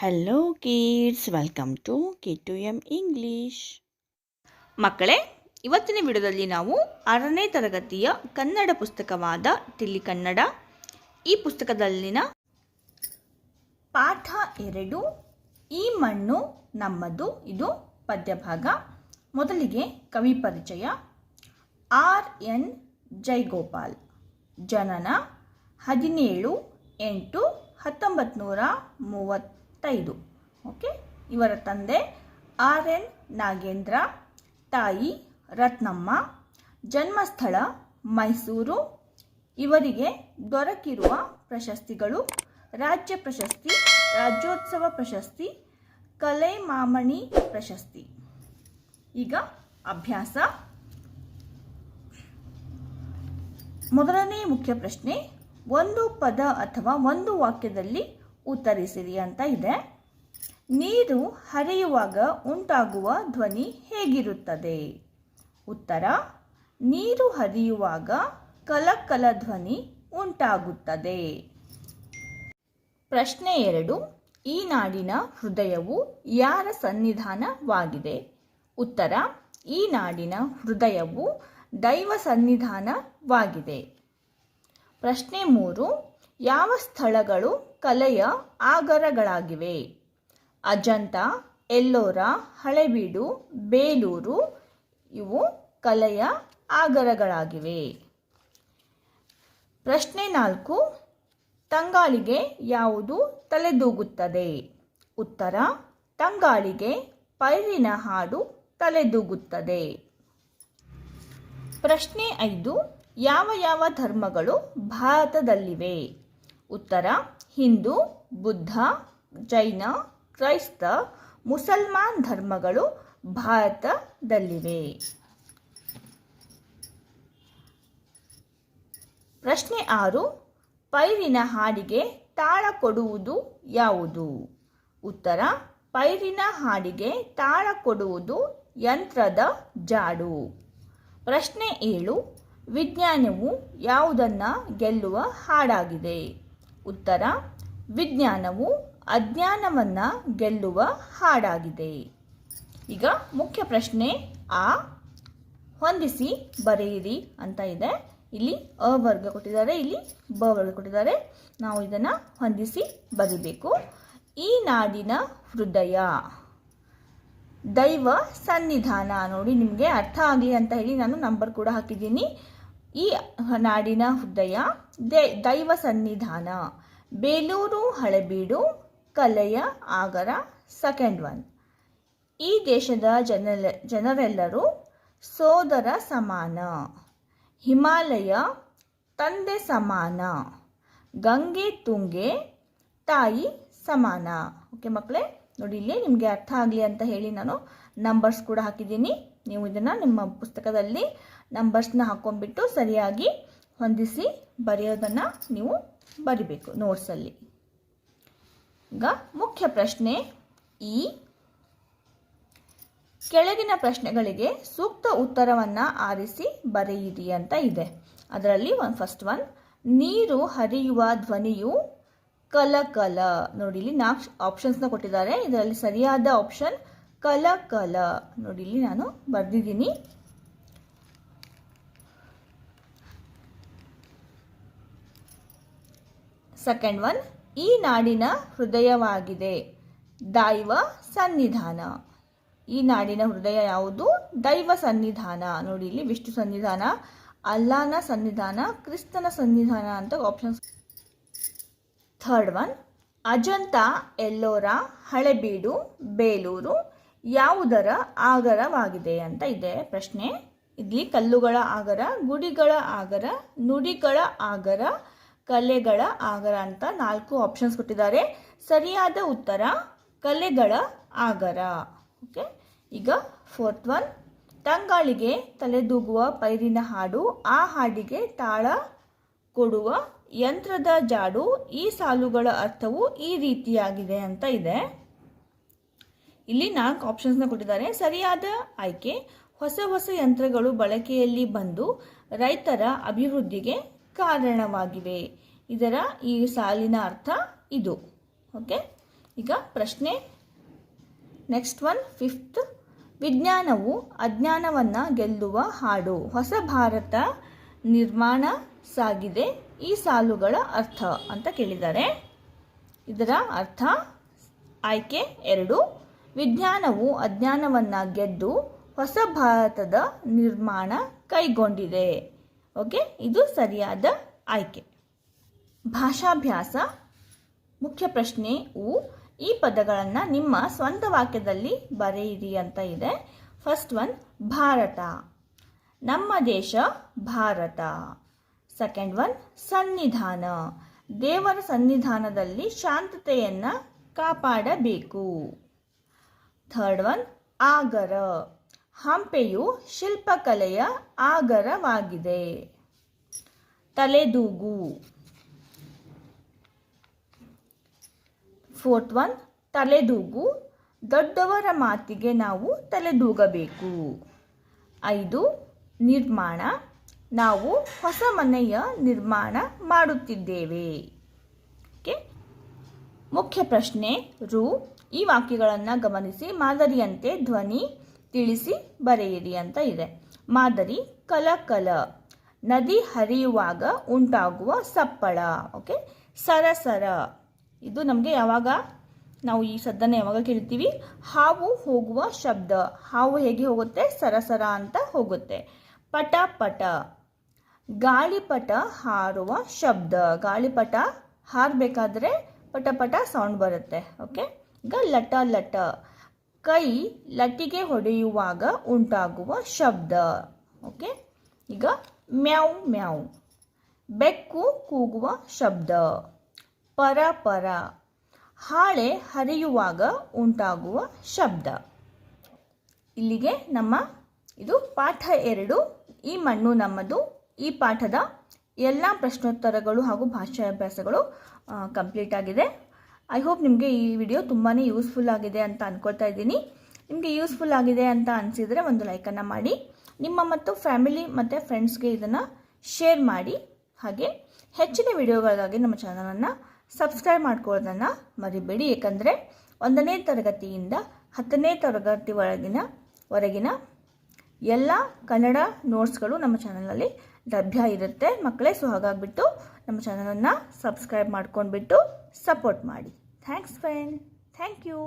Hello kids welcome to K two M English ಮಕ್ಕಳೇ, ಇವತ್ತಿನ ವಿಡಿಯೋದಲ್ಲಿ ನಾವು ಆರನೇ ತರಗತಿಯ ಕನ್ನಡ ಪುಸ್ತಕವಾದ ತಿಳಿ ಕನ್ನಡ ಈ ಪುಸ್ತಕದಲ್ಲಿನ ಪಾಠ ಎರಡು, ಈ ಮಣ್ಣು ನಮ್ಮದು, ಇದು ಪದ್ಯಭಾಗ. ಮೊದಲಿಗೆ ಕವಿ ಪರಿಚಯ. R N Jaigopal. ಜನನ ಹದಿನೇಳು ಎಂಟು ಹತ್ತೊಂಬತ್ತು ನೂರ ಮೂವತ್ತೈದು ಓಕೆ ಇವರ ತಂದೆ ಆರ್ ಎನ್ ನಾಗೇಂದ್ರ, ತಾಯಿ ರತ್ನಮ್ಮ, ಜನ್ಮಸ್ಥಳ ಮೈಸೂರು. ಇವರಿಗೆ ದೊರಕಿರುವ ಪ್ರಶಸ್ತಿಗಳು ರಾಜ್ಯ ಪ್ರಶಸ್ತಿ, ರಾಜ್ಯೋತ್ಸವ ಪ್ರಶಸ್ತಿ, ಕಲೆ ಮಾಮಣಿ ಪ್ರಶಸ್ತಿ. ಈಗ ಅಭ್ಯಾಸ. ಮೊದಲನೇ ಮುಖ್ಯ ಪ್ರಶ್ನೆ, ಒಂದು ಪದ ಅಥವಾ ಒಂದು ವಾಕ್ಯದಲ್ಲಿ ಉತ್ತರಿಸಿರಿ ಅಂತ ಇದೆ. ನೀರು ಹರಿಯುವಾಗ ಉಂಟಾಗುವ ಧ್ವನಿ ಹೇಗಿರುತ್ತದೆ? ಉತ್ತರ, ನೀರು ಹರಿಯುವಾಗ ಕಲಕಲ ಧ್ವನಿ ಉಂಟಾಗುತ್ತದೆ. ಪ್ರಶ್ನೆ ಎರಡು, ಈ ನಾಡಿನ ಹೃದಯವು ಯಾರ ಸನ್ನಿಧಾನವಾಗಿದೆ? ಉತ್ತರ, ಈ ನಾಡಿನ ಹೃದಯವು ದೈವ ಸನ್ನಿಧಾನವಾಗಿದೆ. ಪ್ರಶ್ನೆ ಮೂರು ಯಾವ ಸ್ಥಳಗಳು ಕಲೆಯ ಆಗರಗಳಾಗಿವೆ? ಅಜಂತ, ಎಲ್ಲೋರ, ಹಳೆಬೀಡು, ಬೇಲೂರು ಇವು ಕಲೆಯ ಆಗರಗಳಾಗಿವೆ. ಪ್ರಶ್ನೆ ನಾಲ್ಕು, ತಂಗಾಳಿಗೆ ಯಾವುದು ತಲೆದೂಗುತ್ತದೆ? ಉತ್ತರ, ತಂಗಾಳಿಗೆ ಪೈರಿನ ಹಾಡು ತಲೆದೂಗುತ್ತದೆ. ಪ್ರಶ್ನೆ ಐದು, ಯಾವ ಯಾವ ಧರ್ಮಗಳು ಭಾರತದಲ್ಲಿವೆ? ಉತ್ತರ, ಹಿಂದೂ, ಬುದ್ಧ, ಜೈನ, ಕ್ರೈಸ್ತ, ಮುಸಲ್ಮಾನ್ ಧರ್ಮಗಳು ಭಾರತದಲ್ಲಿವೆ. ಪ್ರಶ್ನೆ ಆರು, ಪೈರಿನ ಹಾಡಿಗೆ ತಾಳ ಕೊಡುವುದು ಯಾವುದು? ಉತ್ತರ, ಪೈರಿನ ಹಾಡಿಗೆ ತಾಳ ಕೊಡುವುದು ಯಂತ್ರದ ಜಾಡು. ಪ್ರಶ್ನೆ ಏಳು, ವಿಜ್ಞಾನವು ಯಾವುದನ್ನು ಗೆಲ್ಲುವ ಹಾಡಾಗಿದೆ? ಉತ್ತರ, ವಿಜ್ಞಾನವು ಅಜ್ಞಾನವನ್ನು ಗೆಲ್ಲುವ ಹಾಡಾಗಿದೆ. ಈಗ ಮುಖ್ಯ ಪ್ರಶ್ನೆ ಆ. ಹೊಂದಿಸಿ, ಬರೆಯಿರಿ ಅಂತ ಇದೆ. ಇಲ್ಲಿ ಅ ವರ್ಗ ಕೊಟ್ಟಿದ್ದಾರೆ, ಇಲ್ಲಿ ಬ ವರ್ಗ ಕೊಟ್ಟಿದ್ದಾರೆ. ನಾವು ಇದನ್ನು ಹೊಂದಿಸಿ, ಬರೀಬೇಕು. ಈ ನಾಡಿನ ಹೃದಯ. ದೈವ ಸನ್ನಿಧಾನ. ನೋಡಿ ನಿಮಗೆ ಅರ್ಥ ಆಗಲಿ ಅಂತ ಹೇಳಿ ನಾನು ನಂಬರ್ ಕೂಡ ಹಾಕಿದ್ದೀನಿ. ಈ ನಾಡಿನ ಹೃದಯ ದೈವ ಸನ್ನಿಧಾನ. ಬೇಲೂರು, ಹಳೆಬೀಡು, ಕಲೆಯ ಆಗರ ಸೆಕೆಂಡ್ ಒನ್ ಈ ದೇಶದ ಜನ ಜನರೆಲ್ಲರೂ ಸೋದರ ಸಮಾನ. ಹಿಮಾಲಯ, ತಂದೆ ಸಮಾನ. ಗಂಗೆ, ತುಂಗೆ, ತಾಯಿ ಸಮಾನ. ಓಕೆ ಮಕ್ಕಳೇ, ನೋಡಿ ಇಲ್ಲಿ ನಿಮಗೆ ಅರ್ಥ ಆಗಲಿ ಅಂತ ಹೇಳಿ ನಾನು ನಂಬರ್ಸ್ ಕೂಡ ಹಾಕಿದ್ದೀನಿ. ನೀವು ಇದನ್ನು ನಿಮ್ಮ ಪುಸ್ತಕದಲ್ಲಿ ನಂಬರ್ಸ್ನ ಹಾಕ್ಕೊಂಡ್ಬಿಟ್ಟು ಸರಿಯಾಗಿ ಹೊಂದಿಸಿ ಬರೆಯೋದನ್ನು ನೀವು ಬರಿಬೇಕು ನೋಟ್ಸಲ್ಲಿ ಈಗ ಮುಖ್ಯ ಪ್ರಶ್ನೆ ಈ. ಕೆಳಗಿನ ಪ್ರಶ್ನೆಗಳಿಗೆ ಸೂಕ್ತ ಉತ್ತರವನ್ನು ಆರಿಸಿ ಬರೆಯಿರಿ ಅಂತ ಇದೆ. ಅದರಲ್ಲಿ ಒನ್ ಫಸ್ಟ್ ಒನ್ ನೀರು ಹರಿಯುವ ಧ್ವನಿಯು ಕಲ ಕಲ ನೋಡಿ, ಇಲ್ಲಿ ನಾಲ್ಕು ಆಪ್ಷನ್ಸ್ನ ಕೊಟ್ಟಿದ್ದಾರೆ. ಇದರಲ್ಲಿ ಸರಿಯಾದ ಆಪ್ಷನ್ ಕಲ ಕಲ ನೋಡಿ, ಇಲ್ಲಿ ನಾನು ಬರೆದಿದ್ದೀನಿ. ಸೆಕೆಂಡ್ ಒನ್ ಈ ನಾಡಿನ ಹೃದಯವಾಗಿದೆ. ದೈವ ಸನ್ನಿಧಾನ. ಈ ನಾಡಿನ ಹೃದಯ ಯಾವುದು? ದೈವ ಸನ್ನಿಧಾನ. ನೋಡಿ, ಇಲ್ಲಿ ವಿಷ್ಣು ಸನ್ನಿಧಾನ, ಅಲ್ಲಾನ ಸನ್ನಿಧಾನ, ಕ್ರಿಸ್ತನ ಸನ್ನಿಧಾನ ಅಂತ options third one Ajanta, Ellora, Halebidu, Belur ಯಾವುದರ ಆಗರವಾಗಿದೆ ಅಂತ ಇದೆ ಪ್ರಶ್ನೆ. ಇಲ್ಲಿ ಕಲ್ಲುಗಳ ಆಗರ, ಗುಡಿಗಳ ಆಗರ, ನುಡಿಗಳ ಆಗರ ಕಲೆಗಳ ಆಗರ ಅಂತ ನಾಲ್ಕು ಆಪ್ಷನ್ಸ್ ಕೊಟ್ಟಿದ್ದಾರೆ. ಸರಿಯಾದ ಉತ್ತರ ಕಲೆಗಳ ಆಗರ. ಓಕೆ ಈಗ ಫೋರ್ತ್ ಒನ್ ತಂಗಾಳಿಗೆ ತಲೆದೂಗುವ ಪೈರಿನ ಹಾಡು, ಆ ಹಾಡಿಗೆ ತಾಳ ಕೊಡುವ ಯಂತ್ರದ ಜಾಡು, ಈ ಸಾಲುಗಳ ಅರ್ಥವು ಈ ರೀತಿಯಾಗಿದೆ ಅಂತ ಇದೆ. ಇಲ್ಲಿ ನಾಲ್ಕು ಆಪ್ಷನ್ಸ್ನ ಕೊಟ್ಟಿದ್ದಾರೆ. ಸರಿಯಾದ ಆಯ್ಕೆ, ಹೊಸ ಹೊಸ ಯಂತ್ರಗಳು ಬಳಕೆಯಲ್ಲಿ ಬಂದು ರೈತರ ಅಭಿವೃದ್ಧಿಗೆ ಕಾರಣವಾಗಿವೆ. ಇದರ ಈ ಸಾಲಿನ ಅರ್ಥ ಇದು. ಓಕೆ ಈಗ ಪ್ರಶ್ನೆ. ನೆಕ್ಸ್ಟ್ ಒನ್ ಫಿಫ್ತ್ ವಿಜ್ಞಾನವು ಅಜ್ಞಾನವನ್ನು ಗೆಲ್ಲುವ ಹಾಡು. ಹೊಸ ಭಾರತ ನಿರ್ಮಾಣ ಸಾಗಿದೆ. ಈ ಸಾಲುಗಳ ಅರ್ಥ ಅಂತ ಕೇಳಿದ್ದಾರೆ. ಇದರ ಅರ್ಥ, ಆಯ್ಕೆ ಎರಡು. ವಿಜ್ಞಾನವು ಅಜ್ಞಾನವನ್ನು ಗೆದ್ದು ಹೊಸ ಭಾರತದ ನಿರ್ಮಾಣ ಕೈಗೊಂಡಿದೆ. ಓಕೆ ಇದು ಸರಿಯಾದ ಆಯ್ಕೆ. ಭಾಷಾಭ್ಯಾಸ, ಮುಖ್ಯ ಪ್ರಶ್ನೆ ಉ, ಈ ಪದಗಳನ್ನು ನಿಮ್ಮ ಸ್ವಂತ ವಾಕ್ಯದಲ್ಲಿ ಬರೆಯಿರಿ ಅಂತ ಇದೆ. First one Bharat. ನಮ್ಮ ದೇಶ ಭಾರತ. ಸೆಕೆಂಡ್ ಒನ್ ಸನ್ನಿಧಾನ. ದೇವರ ಸನ್ನಿಧಾನದಲ್ಲಿ ಶಾಂತತೆಯನ್ನು ಕಾಪಾಡಬೇಕು. ಥರ್ಡ್ ಒನ್ ಆಗರ. ಹಂಪೆಯು ಶಿಲ್ಪಕಲೆಯ ಆಗರವಾಗಿದೆ. ತಲೆದೂಗು. ಫೋರ್ತ್ ಒನ್ ತಲೆದೂಗು. ದೊಡ್ಡವರ ಮಾತಿಗೆ ನಾವು ತಲೆದೂಗಬೇಕು. ಐದು, ನಿರ್ಮಾಣ. ನಾವು ಹೊಸ ಮನೆಯ ನಿರ್ಮಾಣ ಮಾಡುತ್ತಿದ್ದೇವೆ. ಓಕೆ ಮುಖ್ಯ ಪ್ರಶ್ನೆ ರು. ಈ ವಾಕ್ಯಗಳನ್ನು ಗಮನಿಸಿ ಮಾದರಿಯಂತೆ ಧ್ವನಿ ತಿಳಿಸಿ ಬರೆಯಿರಿ ಅಂತ ಇದೆ. ಮಾದರಿ ಕಲಕಲ. ನದಿ ಹರಿಯುವಾಗ ಉಂಟಾಗುವ ಸಪ್ಪಳ, ಓಕೆ? ಸರಸರ. ಇದು ನಮಗೆ ಯಾವಾಗ? ನಾವು ಈ ಸದ್ದನ್ನು ಯಾವಾಗ ಕೇಳ್ತೀವಿ? ಹಾವು ಹೋಗುವ ಶಬ್ದ. ಹಾವು ಹೇಗೆ ಹೋಗುತ್ತೆ? ಸರಸರ ಅಂತ ಹೋಗುತ್ತೆ. ಪಟ ಪಟ ಗಾಳಿಪಟ ಹಾರುವ ಶಬ್ದ. ಗಾಳಿಪಟ ಹಾರಬೇಕಾದ್ರೆ ಪಟ ಪಟ ಸೌಂಡ್ ಬರುತ್ತೆ, ಓಕೆ? ಈಗ ಲಟ ಲಟ ಕೈ ಲಟ್ಟಿಗೆ ಹೊಡೆಯುವಾಗ ಉಂಟಾಗುವ ಶಬ್ದ. ಓಕೆ ಈಗ ಮ್ಯಾವ್ ಮ್ಯಾವ್. ಬೆಕ್ಕು ಕೂಗುವ ಶಬ್ದ. ಪರ ಪರ. ಹಾಳೆ ಹರಿಯುವಾಗ ಉಂಟಾಗುವ ಶಬ್ದ. ಇಲ್ಲಿಗೆ ನಮ್ಮ ಇದು ಪಾಠ ಎರಡು. ಈ ಮಣ್ಣು ನಮ್ಮದು. ಈ ಪಾಠದ ಎಲ್ಲ ಪ್ರಶ್ನೋತ್ತರಗಳು ಹಾಗೂ ಭಾಷಾಭ್ಯಾಸಗಳು ಕಂಪ್ಲೀಟ್ ಆಗಿದೆ. ಐ ಹೋಪ್ ನಿಮಗೆ ಈ ವಿಡಿಯೋ ತುಂಬಾ ಯೂಸ್ಫುಲ್ ಆಗಿದೆ ಅಂತ ಅಂದ್ಕೊಳ್ತಾ ಇದ್ದೀನಿ. ನಿಮಗೆ ಯೂಸ್ಫುಲ್ ಆಗಿದೆ ಅಂತ ಅನಿಸಿದರೆ ಒಂದು ಲೈಕನ್ನು ಮಾಡಿ, ನಿಮ್ಮ ಮತ್ತು ಫ್ಯಾಮಿಲಿ ಮತ್ತು ಫ್ರೆಂಡ್ಸ್ಗೆ ಇದನ್ನು ಶೇರ್ ಮಾಡಿ. ಹಾಗೆ ಹೆಚ್ಚಿನ ವಿಡಿಯೋಗಳಿಗಾಗಿ ನಮ್ಮ ಚಾನಲನ್ನು ಸಬ್ಸ್ಕ್ರೈಬ್ ಮಾಡ್ಕೊಳ್ಳೋದನ್ನು ಮರಿಬೇಡಿ. ಏಕೆಂದರೆ ಒಂದನೇ ತರಗತಿಯಿಂದ ಹತ್ತನೇ ತರಗತಿ ಒಳಗಿನ ವರೆಗಿನ ಎಲ್ಲ ಕನ್ನಡ ನೋಟ್ಸ್ಗಳು ನಮ್ಮ ಚಾನಲಲ್ಲಿ ಲಭ್ಯ ಇರುತ್ತೆ. ಮಕ್ಕಳೇ ಸೊ ಹಾಗಾಗಿಬಿಟ್ಟು ನಮ್ಮ ಚಾನಲನ್ನು ಸಬ್ಸ್ಕ್ರೈಬ್ ಮಾಡ್ಕೊಂಡ್ಬಿಟ್ಟು ಸಪೋರ್ಟ್ ಮಾಡಿ. Thanks friend thank you